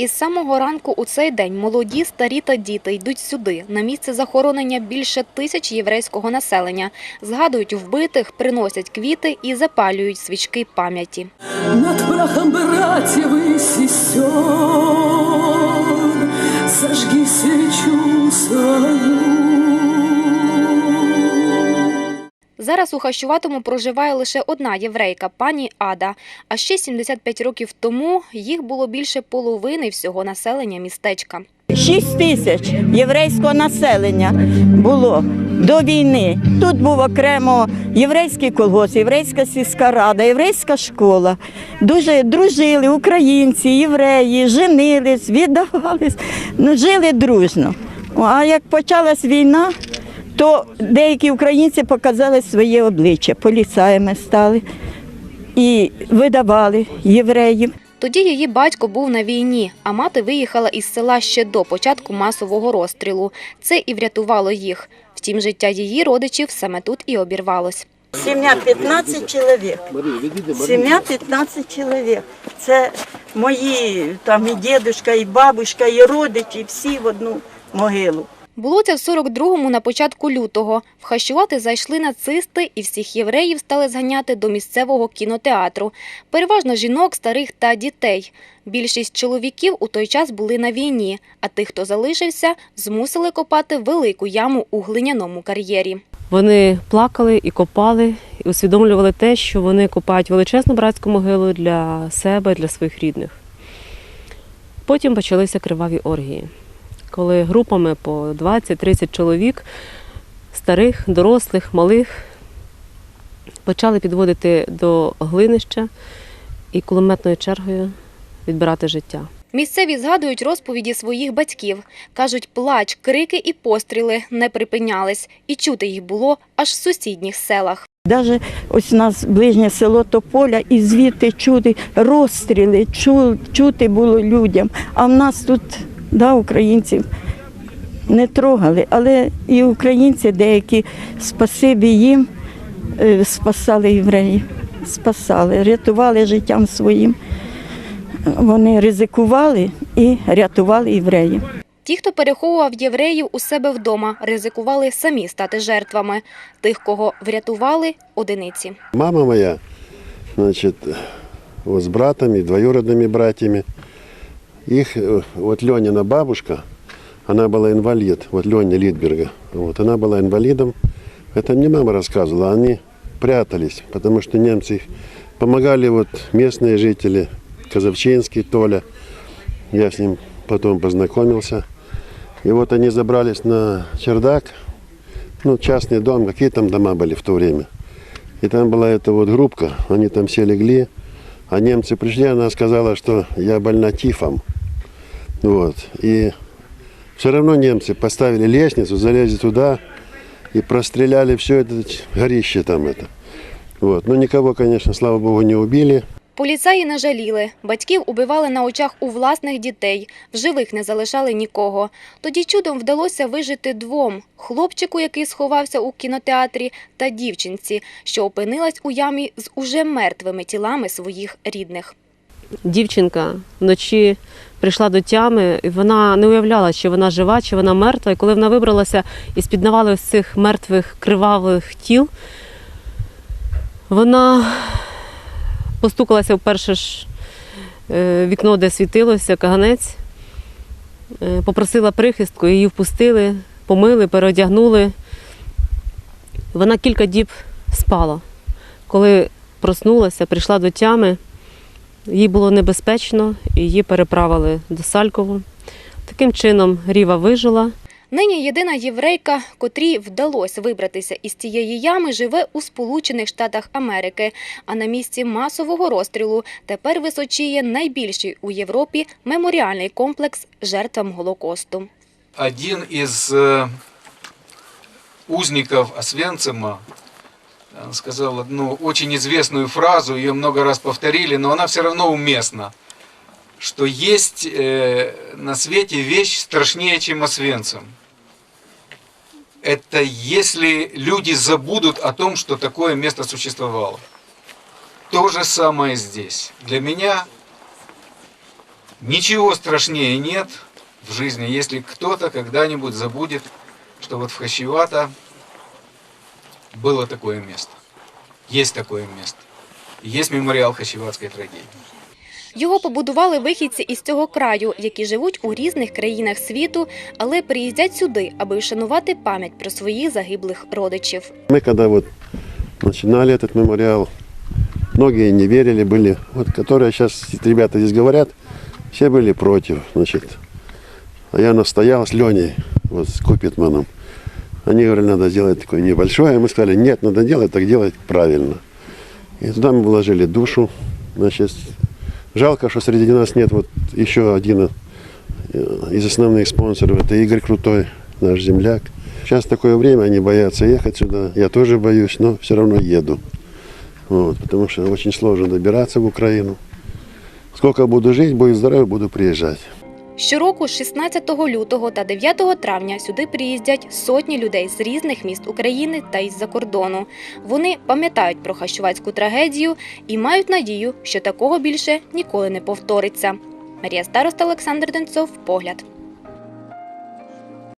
Із самого ранку у цей день молоді, старі та діти йдуть сюди, на місце захоронення більше тисяч єврейського населення. Згадують вбитих, приносять квіти і запалюють свічки пам'яті. Над прахом братів і сестер Зажги свічу свою Зараз у Хащуватому проживає лише одна єврейка, пані Ада. А ще 75 років тому їх було більше половини всього населення містечка. 6 тисяч єврейського населення було до війни. Тут був окремо єврейський колгосп, єврейська сільська рада, єврейська школа. Дуже дружили українці, євреї, женились, віддавались, ну, жили дружно. А як почалась війна, то деякі українці показали своє обличчя, поліцаями стали і видавали євреїв. Тоді її батько був на війні, а мати виїхала із села ще до початку масового розстрілу. Це і врятувало їх. Втім, життя її родичів саме тут і обірвалось. Сім'я 15 чоловік. Сім'я 15 чоловік. Це мої там і дідушка, і бабушка, і родичі, всі в одну могилу. Було це в 42-му на початку лютого. Вхащувати зайшли нацисти і всіх євреїв стали зганяти до місцевого кінотеатру. Переважно жінок, старих та дітей. Більшість чоловіків у той час були на війні, а тих, хто залишився, змусили копати велику яму у глиняному кар'єрі. Вони плакали і копали, і усвідомлювали те, що вони копають величезну братську могилу для себе, для своїх рідних. Потім почалися криваві оргії, коли групами по 20-30 чоловік, старих, дорослих, малих, почали підводити до глинища і кулеметною чергою відбирати життя. Місцеві згадують розповіді своїх батьків. Кажуть, плач, крики і постріли не припинялись, і чути їх було аж в сусідніх селах. Навіть ось у нас ближнє село Тополя, і звідти чути розстріли, чути було людям. А в нас тут, да, українців не трогали, але і українці деякі, спасибі їм, е, спасали євреїв, спасали, рятували життям своїм. Вони ризикували і рятували євреїв. Ті, хто переховував євреїв у себе вдома, ризикували самі стати жертвами. Тих, кого врятували – одиниці. Мама моя, значит, вот с братами, двоюродными братьями. Их, э, вот Ленина бабушка, она была инвалид, вот Леня Литберга. Вот, она была инвалидом. Это мне мама рассказывала, они прятались, потому что немцы их помогали вот местные жители, Казовчинский Толя. Я с ним потом познакомился. И вот они забрались на чердак, ну, частный дом, какие там дома были в то время. И там была эта вот группка, они там все легли, а немцы пришли, она сказала, что я больна тифом. Вот. И все равно немцы поставили лестницу, залезли туда и простреляли все это горище там это. Вот. Но никого, конечно, слава богу, не убили. Поліцаї не жаліли. Батьків убивали на очах у власних дітей. В живих не залишали нікого. Тоді чудом вдалося вижити двом – хлопчику, який сховався у кінотеатрі, та дівчинці, що опинилась у ямі з уже мертвими тілами своїх рідних. дівчинка вночі прийшла до тями, і вона не уявляла, чи вона жива, чи вона мертва. І коли вона вибралася із під навали ось цих мертвих кривавих тіл, вона постукалася в перше ж е, вікно, де світилося, каганець, е, попросила прихистку, її впустили, помили, переодягнули. Вона кілька діб спала. Коли проснулася, прийшла до тями, їй було небезпечно, і її переправили до Салькову. Таким чином Ріва вижила. Нині єдина єврейка, котрій вдалося вибратися із цієї ями, живе у Сполучених Штатах Америки. А на місці масового розстрілу тепер височіє найбільший у Європі меморіальний комплекс жертвам Голокосту. один из э, узников Освенцима сказал одну очень известную фразу, ее много раз повторили, но она все равно уместна, что есть э, на свете вещь страшнее, чем Освенцим. Это если люди забудут о том, что такое место существовало. То же самое здесь. Для меня Ничего страшнее нет в жизни, если кто-то когда-нибудь забудет, что вот в Хащевато было такое место. Есть такое место. Есть меморіал Хащеватської трагедії. Його побудували вихідці із цього краю, які живуть у різних країнах світу, але приїздять сюди, аби вшанувати пам'ять про своїх загиблих родичів. Мы когда вот начинали этот мемориал, многие не верили, были, вот которые сейчас ребята здесь говорят, все были против, значит. А я настоял с Леней, вот с Купитманом. Они говорили, надо сделать такое небольшое, мы сказали, нет, надо делать, так делать правильно. И туда мы вложили душу, значит, жалко, что среди нас нет вот еще один э, из основных спонсоров, это Игорь Крутой, наш земляк. Сейчас такое время, они боятся ехать сюда. Я тоже боюсь, но все равно еду. Вот, потому что очень сложно добираться в Украину. Сколько буду жить, будет здоровье, буду приезжать. Щороку 16 лютого та 9 травня сюди приїздять сотні людей з різних міст України та із-за кордону. Вони пам'ятають про хащувацьку трагедію і мають надію, що такого більше ніколи не повториться. Марія Староста, Олександр Денцов, погляд.